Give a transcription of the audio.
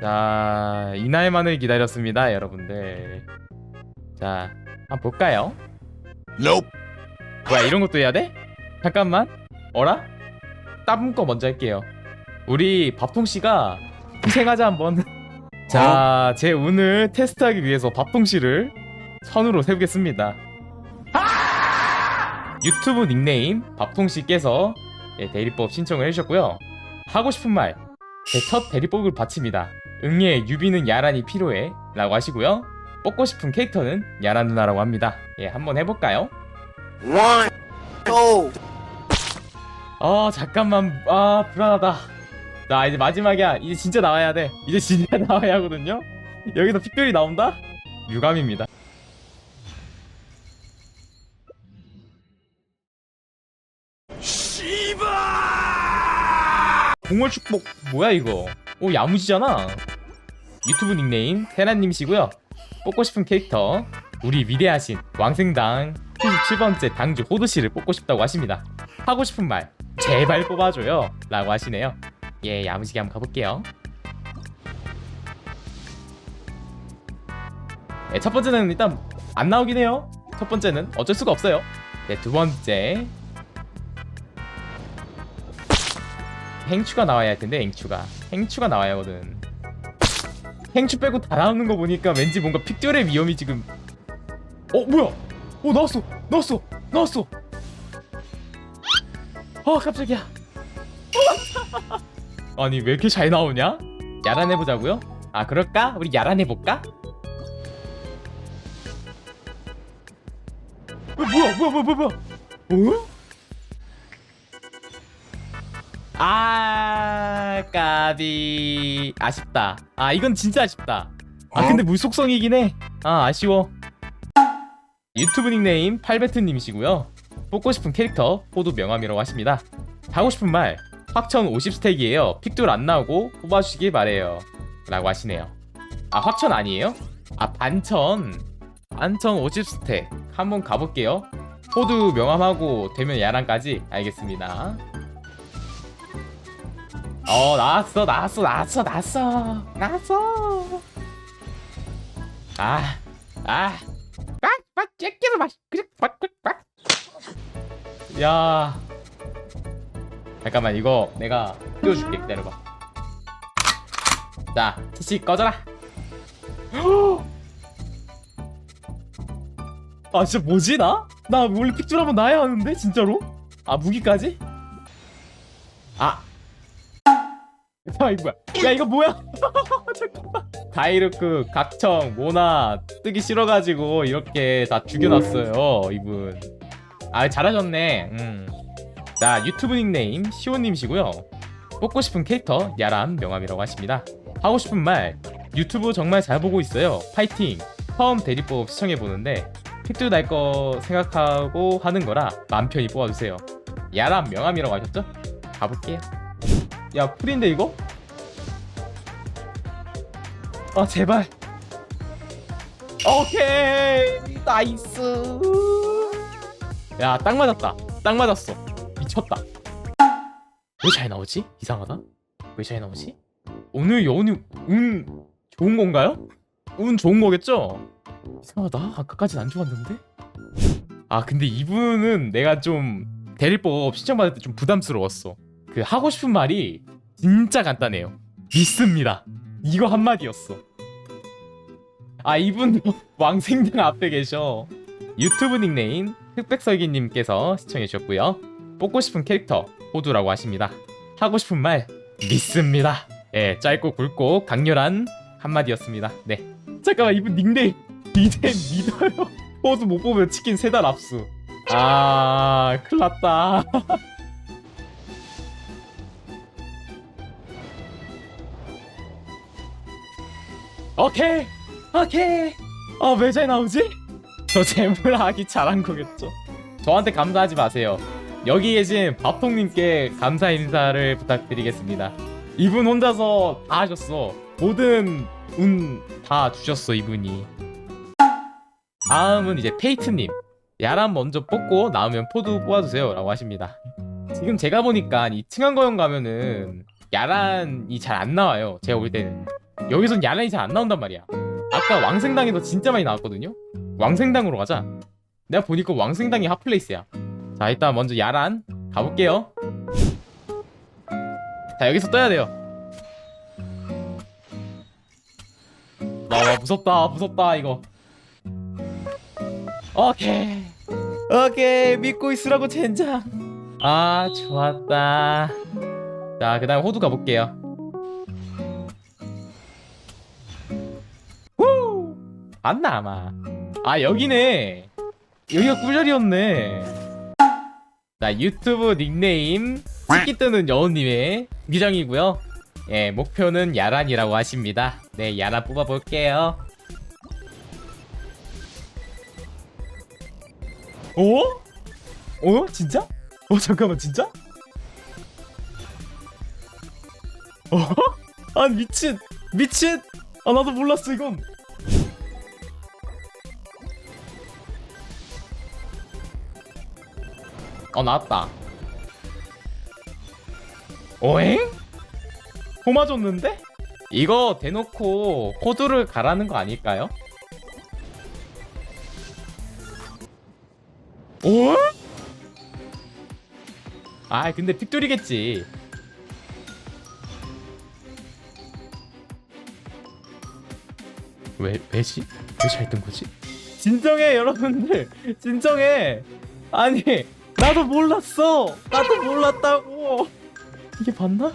자, 이날만을 기다렸습니다, 여러분들. 자, 한번 볼까요? Nope. 뭐야, 이런 것도 해야 돼? 잠깐만. 어라? 따분 거 먼저 할게요. 우리 밥통 씨가 희생하자 한번. 자, 제 운을 테스트하기 위해서 밥통 씨를 선으로 세우겠습니다. 유튜브 닉네임 밥통 씨께서 예, 대리법 신청을 해주셨고요. 하고 싶은 말, 제 첫 대리법을 바칩니다. 응애 유비는 야란이 필요해 라고 하시고요. 뽑고 싶은 캐릭터는 야란 누나라고 합니다. 예, 한번 해볼까요? One. Go. 아 잠깐만 아 불안하다 나 이제 마지막이야 이제 진짜 나와야 돼 이제 진짜 나와야 하거든요 여기서 픽별이 나온다? 유감입니다 공월 축복 뭐야 이거 오 야무지잖아 유튜브 닉네임 테란님이시고요. 뽑고 싶은 캐릭터 우리 위대하신 왕생당 77번째 당주 호드씨를 뽑고 싶다고 하십니다. 하고 싶은 말 제발 뽑아줘요 라고 하시네요. 예 야무지게 한번 가볼게요. 예, 첫 번째는 일단 안 나오긴 해요. 첫 번째는 어쩔 수가 없어요. 네, 두 번째. 행추가 나와야 할 텐데 행추가. 행추가 나와야 하거든 행추 빼고 다 나오는 거 보니까 왠지 뭔가 픽절의 위험이 지금. 어 뭐야? 어 나왔어. 나왔어. 나왔어. 어 깜짝이야. 아니 왜 이렇게 잘 나오냐? 야란해보자고요? 아 그럴까? 우리 야란해볼까? 어, 뭐야 뭐야 뭐야 뭐야 뭐야? 어? 아 까비. 아쉽다. 아 이건 진짜 아쉽다. 아 근데 물속성이긴 해아 아쉬워. 유튜브 닉네임 팔베트님이시고요. 뽑고 싶은 캐릭터 호두 명함이라고 하십니다. 하고 싶은 말 확천 50스택이에요. 픽돌 안 나오고 뽑아주시길 바래요. 라고 하시네요. 아 확천 아니에요? 아 반천. 반천 50스택. 한번 가볼게요. 호두 명함하고 되면 야랑까지. 알겠습니다 어 나왔어 나왔어 나왔어 나왔어. 나왔어. 아아. 빡빡 째끼를 막 그래 빡빡빡 야. 잠깐만 이거 내가 띄워줄게. 기다려봐. 자 TC 꺼져라. 아 진짜 뭐지 나? 나 원래 픽줄 한번 나야 하는데 진짜로? 아 무기까지? 아 아 이거 뭐야? 야 이거 뭐야? 잠깐만. 다이르크 각청 모나 뜨기 싫어가지고 이렇게 다 죽여놨어요 이분. 아 잘하셨네. 음. 자 유튜브 닉네임 시오님이시고요. 뽑고 싶은 캐릭터 야람 명함이라고 하십니다. 하고 싶은 말 유튜브 정말 잘 보고 있어요. 파이팅. 처음 대리법 시청해 보는데 픽도 날 거 생각하고 하는 거라 맘 편히 뽑아주세요. 야람 명함이라고 하셨죠? 가볼게요 야 풀인데 이거? 아 제발 오케이 나이스 야 딱 맞았다 딱 맞았어 미쳤다 왜 잘 나오지? 이상하다 왜 잘 나오지? 오늘 여운이 운 좋은 건가요? 운 좋은 거겠죠? 이상하다 아까까진 안 좋았는데 아 근데 이분은 내가 좀 대리법 신청받을 때 좀 부담스러웠어 그 하고 싶은 말이 진짜 간단해요. 믿습니다. 이거 한마디였어. 아 이분도 왕생당 앞에 계셔. 유튜브 닉네임 흑백설기님께서 시청해 주셨고요. 뽑고 싶은 캐릭터 호두라고 하십니다. 하고 싶은 말 믿습니다. 예, 짧고 굵고 강렬한 한마디였습니다. 네. 잠깐만 이분 닉네임 이제 믿어요. 호두 못 보면 치킨 세 달 압수. 아 큰일 났다. 오케이. 오케이. 아왜잘 나오지? 저 재물하기 잘한 거겠죠. 저한테 감사하지 마세요. 여기 계신 밥통님께 감사 인사를 부탁드리겠습니다. 이분 혼자서 다 하셨어. 모든 운 다 주셨어 이분이. 다음은 이제 페이트님. 야람 먼저 뽑고 나오면 포드 뽑아주세요 라고 하십니다. 지금 제가 보니까 이 층한거형 가면은 야란이 잘 안 나와요 제가 볼 때는 여기선 야란이 잘 안 나온단 말이야. 아까 왕생당에서 진짜 많이 나왔거든요? 왕생당으로 가자. 내가 보니까 왕생당이 핫플레이스야. 자 일단 먼저 야란 가볼게요. 자 여기서 떠야 돼요. 나 와, 무섭다 무섭다 이거. 오케이. 오케이 믿고 있으라고 젠장. 아 좋았다. 자 그 다음 호두 가볼게요 맞나 아마 아 여기네 여기가 꿀자리였네 자 유튜브 닉네임 치키 뜨는 여우님의 미정이고요 예 목표는 야란이라고 하십니다 네 야란 뽑아볼게요 어? 어? 진짜? 어 잠깐만 진짜? 어? 아 미친 미친 아 나도 몰랐어 이건 어 나왔다 오엥? 호마 줬는데? 이거 대놓고 호두를 가라는 거 아닐까요? 오? 아 근데 픽돌이겠지 왜 왜지? 왜 잘 뜬 거지? 진정해 여러분들 진정해 아니 나도 몰랐어 나도 몰랐다고 이게 봤나?